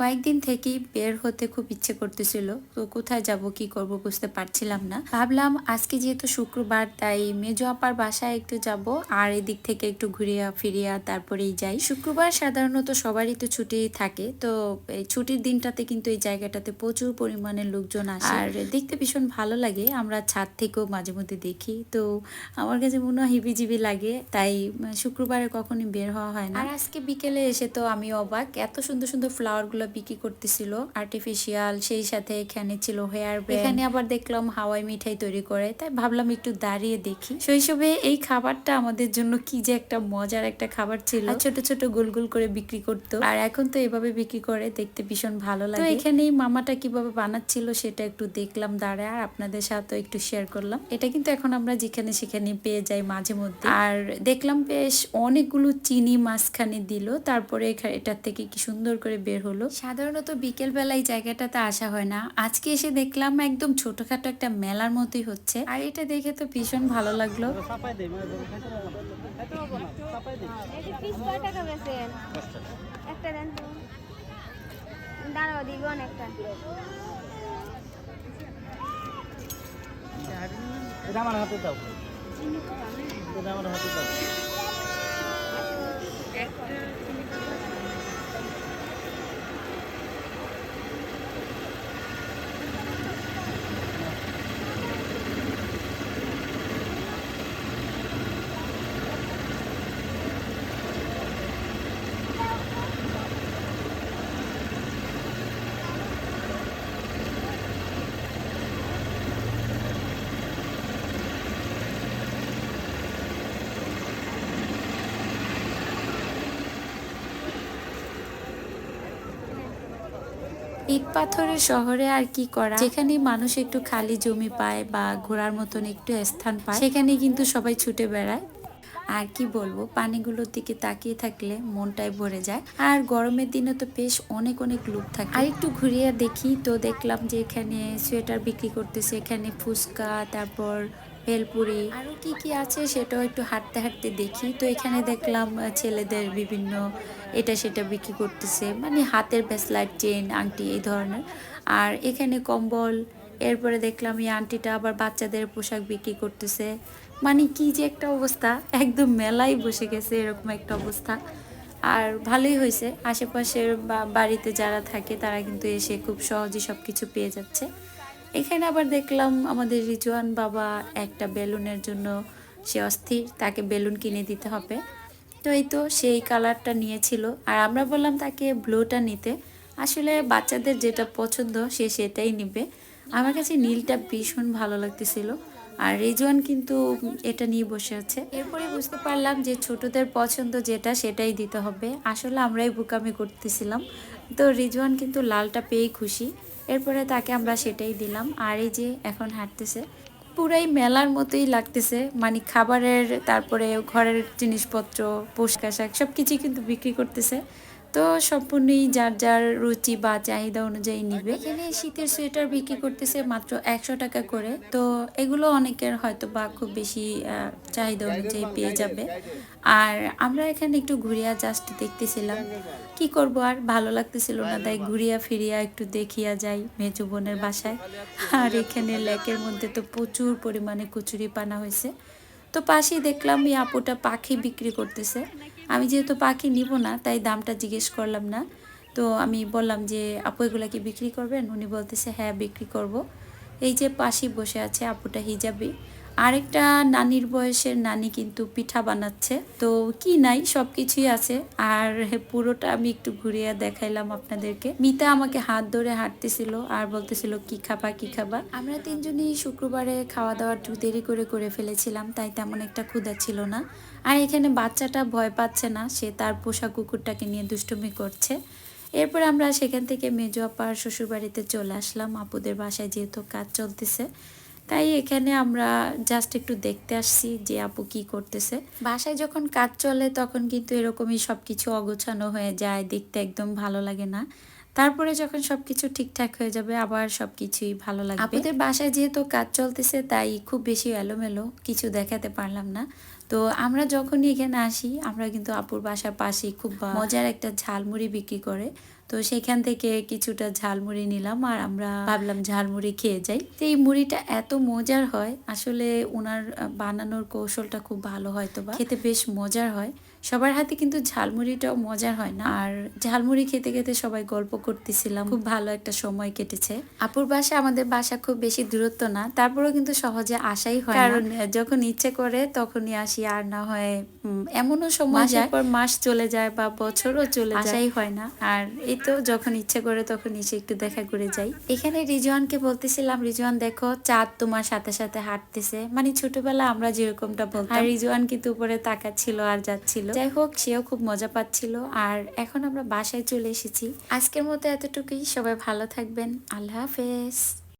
কয়েকদিন থেকেই বের হতে খুব ইচ্ছে করতেছিল। তো কোথায় যাব, কি করব বুঝতে পারছিলাম না। ভাবলাম আজকে যেহেতু শুক্রবার, তাই মেজো আপার বাসায় একটু যাব, আর এদিক থেকে একটু ঘুরিয়া ফিরিয়া তারপরেই যাই। শুক্রবার সাধারণত সবারই তো ছুটি থাকে, তো এই ছুটির দিনটাতে কিন্তু এই জায়গাটাতে প্রচুর পরিমাণে লোকজন আসে। আর দেখতে ভীষণ ভালো লাগে, আমরা ছাদ থেকেও মাঝে মধ্যে দেখি। তো আমার কাছে মনে হয় হিবিজিবি লাগে, তাই শুক্রবারে কখনই বের হওয়া হয় না। আর আজকে বিকেলে এসে তো আমি অবাক, এত সুন্দর সুন্দর ফ্লাওয়ারগুলো বিক্রি করতেছিল। আর্টিফিশিয়াল সেই সাথে এখানে ছিল হেয়ার এখানে আবার দেখলাম হাওয়াই মিঠাই তৈরি করে। তাই ভাবলাম একটু দাঁড়িয়ে দেখি। শৈশবে এই খাবারটা আমাদের জন্য কি যে একটা মজার একটা খাবার ছিল। ছোট ছোট গোল গোল করে বিক্রি করতো। আর এখন তো এভাবে বিক্রি করে দেখতে ভীষণ ভালো লাগে। তো এখানে মামাটা কীভাবে বানাচ্ছিল সেটা একটু দেখলাম দাঁড়ায় আর আপনাদের সাথে একটু শেয়ার করলাম। এটা কিন্তু এখন আমরা যেখানে সেখানে পেয়ে যাই মাঝে মধ্যে। আর দেখলাম বেশ অনেকগুলো চিনি মাঝখানে দিল তারপরে এটার থেকে কি সুন্দর করে বের হলো। সাধারণত বিকেল বেলায় জায়গাটাতে আসা হয় না। আজকে এসে দেখলাম একদম ছোটখাটো একটা মেলার মতোই হচ্ছে। আর এটা দেখে তো ভীষণ ভালো লাগল। এটা ইট পাথরের শহরে আর কি করা? যেখানে মানুষ একটু খালি জমি পায় বা ঘোরার মতন একটু স্থান পায়, সেখানে কিন্তু সবাই ছুটে বেড়ায়। আর কি বলব, পানিগুলোর দিকে তাকিয়ে থাকলে মনটাই ভরে যায়। আর গরমের দিনে তো বেশ অনেক অনেক লোক থাকে। আর একটু ঘুরিয়ে দেখি তো দেখলাম যে এখানে সোয়েটার বিক্রি করতেছে, এখানে ফুচকা, তারপর ভেলপুরি আরও কি কি আছে সেটাও একটু হাঁটতে হাঁটতে দেখি। তো এখানে দেখলাম ছেলেদের বিভিন্ন এটা সেটা বিক্রি করতেছে। মানে হাতের ব্যাসলাইট চেন, আংটি, এই ধরনের। আর এখানে কম্বল, এরপরে দেখলাম এই আন্টিটা আবার বাচ্চাদের পোশাক বিক্রি করতেছে। মানে কি যে একটা অবস্থা। একদম মেলাই বসে গেছে এরকম একটা অবস্থা। আর ভালোই হয়েছে। আশেপাশের বাড়িতে যারা থাকে তারা কিন্তু এসে খুব সহজে সব কিছু পেয়ে যাচ্ছে। এখানে আবার দেখলাম আমাদের রিজওয়ান বাবা একটা বেলুনের জন্য সে অস্থির, তাকে বেলুন কিনে দিতে হবে। তো এই তো সেই কালারটা নিয়েছিল। আর আমরা বললাম তাকে ব্লুটা নিতে। আসলে বাচ্চাদের যেটা পছন্দ, সে সেটাই নিবে। আমার কাছে নীলটা ভীষণ ভালো লাগতেছিল। আর রিজওয়ান কিন্তু এটা নিয়ে বসে আছে। এরপরে বুঝতে পারলাম যে ছোটদের পছন্দ যেটা, সেটাই দিতে হবে। আসলে আমরাই বোকামি করতেছিলাম। তো রিজওয়ান কিন্তু লালটা পেয়েই খুশি। এরপরে তাকে আমরা সেটাই দিলাম। আর এই যে এখন হাঁটতেছে, পুরাই মেলার মতোই লাগতেছে। মানে খাবারের, তারপরে ঘরের জিনিসপত্র পোশাক আশাক সব কিছুই কিন্তু বিক্রি করতেছে। তো সম্পূর্ণই যার যার রুচি বা চাহিদা অনুযায়ী নিবে। এখানে শীতের সোয়েটার বিক্রি করতেছে মাত্র একশো টাকা করে। তো এগুলো অনেকের হয়তো বা খুব বেশি চাহিদা অনুযায়ী পেয়ে যাবে। আর আমরা এখানে একটু ঘুরিয়া জাস্ট দেখতেছিলাম। কি করব আর? ভালো লাগতেছিল না, তাই ঘুরিয়া ফিরিয়া একটু দেখিয়া যাই মেজো বোনের বাসায়। আর এখানে লেকের মধ্যে তো প্রচুর পরিমাণে কচুরি পানা হয়েছে। তো পাশেই দেখলাম এই আপুটা পাখি বিক্রি করতেছে। আমি যেহেতু পাখি নিব না, তাই দামটা জিজ্ঞেস করলাম না। তো আমি বললাম যে, আপু, এগুলা কি বিক্রি করবেন? উনি বলতেছে হ্যাঁ বিক্রি করব। এই যে পাশে বসে আছে আপুটা হিজাবি। আরেকটা নানির বয়সের নানি কিন্তু পিঠা বানাচ্ছে। তো কি নাই সব কিছুই আছে। আর পুরোটা আমি একটু ঘুরিয়ে দেখাইলাম আপনাদেরকে। মিতা আমাকে হাত ধরে হাঁটতেছিল আর বলতেছিল, কি খাবা কি খাবা? আমরা তিনজনই শুক্রবারে খাওয়া দাওয়া একটু দেরি করে করে ফেলেছিলাম, তাই তেমন একটা ক্ষুধা ছিল না। আর এখানে বাচ্চাটা ভয় পাচ্ছে না, সে তার পোষা কুকুরটাকে নিয়ে দুষ্টুমি করছে। এরপর আমরা সেখান থেকে মেজো আপার শ্বশুরবাড়িতে চলে আসলাম। আপুদের বাসায় যেহেতু কাজ চলতেছে তাই এখানে আমরা জাস্ট একটু দেখতে আসছি যে আপু কি করতেছে। বাসায় যখন কাজ চলে তখন কিন্তু এরকমই সব কিছু অগোছানো হয়ে যায় দেখতে একদম ভালো লাগে না। তারপরে যখন সবকিছু ঠিকঠাক হয়ে যাবে আবার সবকিছুই ভালো লাগবে। আপনাদের বাসায় যেহেতু কাজ চলতেছে তাই খুব বেশি এলোমেলো কিছু দেখাতে পারলাম না। তো আমরা যখনই এখানে আসি আমরা কিন্তু আপুর বাসার পাশেই খুব মজার একটা ঝালমুড়ি বিক্রি করে তো সেখান থেকে কিছুটা ঝালমুড়ি নিলাম আর আমরা ভাবলাম ঝালমুড়ি খেয়ে যাই। তো এই মুড়িটা এত মজার হয়, আসলে ওনার বানানোর কৌশলটা খুব ভালো হয়তো বা খেতে বেশ মজার হয়। সবার হাতে কিন্তু ঝালমুড়িটাও মজার হয় না। আর ঝালমুড়ি খেতে খেতে সবাই গল্প করতেছিলাম। খুব ভালো একটা সময় কেটেছে। আপুর বাসা আমাদের বাসা খুব বেশি দূরত্ব না। তারপরেও কিন্তু সহজে আসাই হয় কারণ যখন ইচ্ছে করে তখনই আসি। আর না হয় এমনও সময় যায় পর মাস চলে যায় বা বছরও চলে আসাই হয় না। আর এই তো যখন ইচ্ছে করে তখন এসে একটু দেখা করে যাই। এখানে রিজওয়ানকে বলতেছিলাম রিজওয়ান দেখো চাঁদ তোমার সাথে সাথে হাঁটতেছে। মানে ছোটবেলা আমরা যেরকমটা বলতাম। আর রিজওয়ান কিন্তু উপরে তাকাচ্ছিল আর যাচ্ছিল। যাই হোক, সেও খুব মজা পাচ্ছিল। আর এখন আমরা বাসায় চলে এসেছি। আজকের মতো এতটুকুই। সবাই ভালো থাকবেন। আল্লাহ হাফেজ।